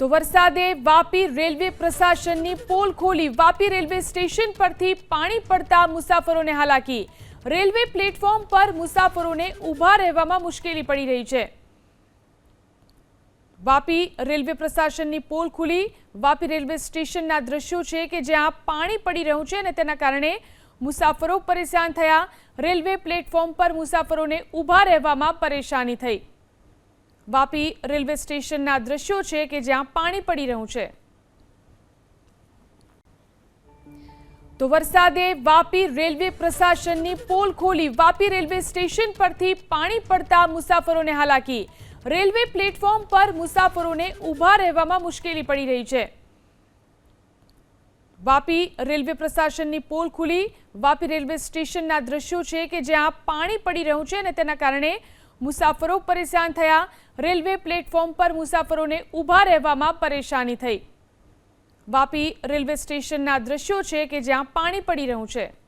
તો વરસાદે Vapi railway પ્રશાસનની pole ખોલી. વાપી રેલવે સ્ટેશન પરથી પાણી પડતા મુસાફરોને હાલાકી. રેલવે પ્લેટફોર્મ પર મુસાફરોને ઊભા રહેવામાં મુશ્કેલી પડી રહી છે. વાપી રેલવે પ્રશાસનની પોલ ખુલી. વાપી રેલવે સ્ટેશનના દ્રશ્યો છે કે જ્યાં પાણી પડી રહ્યું છે અને તેના કારણે મુસાફરો પરેશાન થયા. રેલવે પ્લેટફોર્મ પર મુસાફરોને ઊભા રહેવામાં પરેશાની થઈ. વાપી રેલવે સ્ટેશનના દ્રશ્યો છે કે જ્યાં પાણી પડી રહ્યું છે. તો વરસાદે વાપી રેલવે પ્રશાસનની પોલ ખોલી. વાપી રેલવે સ્ટેશન પરથી પાણી પડતા મુસાફરોને હાલાકી. રેલવે પ્લેટફોર્મ પર મુસાફરોને ઊભા રહેવામાં મુશ્કેલી પડી રહી છે. વાપી રેલવે પ્રશાસનની પોલ ખુલી. વાપી રેલવે સ્ટેશનના દ્રશ્યો છે કે જ્યાં પાણી પડી રહ્યું છે અને તેના કારણે મુસાફરો પરેશાન થયા. રેલવે પ્લેટફોર્મ પર મુસાફરોને ઊભા રહેવામાં પરેશાની થઈ. વાપી રેલવે સ્ટેશનના દ્રશ્યો છે કે જ્યાં પાણી પડી રહ્યું છે.